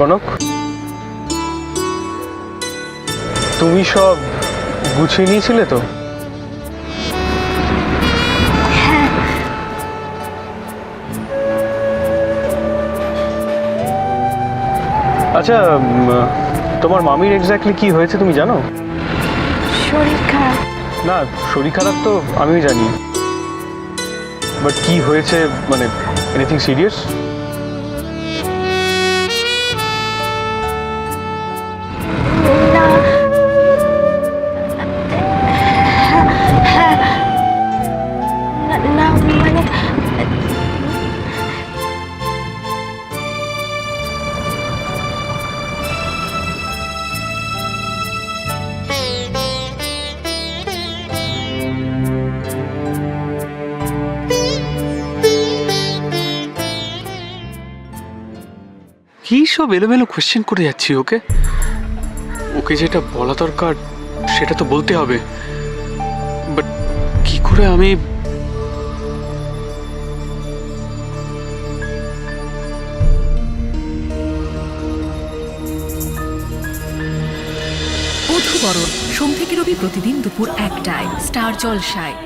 কনক। তুমি সব গুছিয়ে নিয়েছিলে তো? আচ্ছা তোমার মামির এক্স্যাক্টলি কি হয়েছে তুমি জানো? শরীর খারাপ। না শরীর খারাপ তো আমিও জানি। বাট কি হয়েছে মানে এনিথিং সিরিয়াস কি সব এলোমেলো কোয়েশ্চেন করে যাচ্ছি ওকে? ওকে যেটা বলা দরকার সেটা তো বলতে হবে। বাট কি করে আমি বধুবরণ সোম থেকে রবি প্রতিদিন দুপুর একটায় স্টার জলসায়।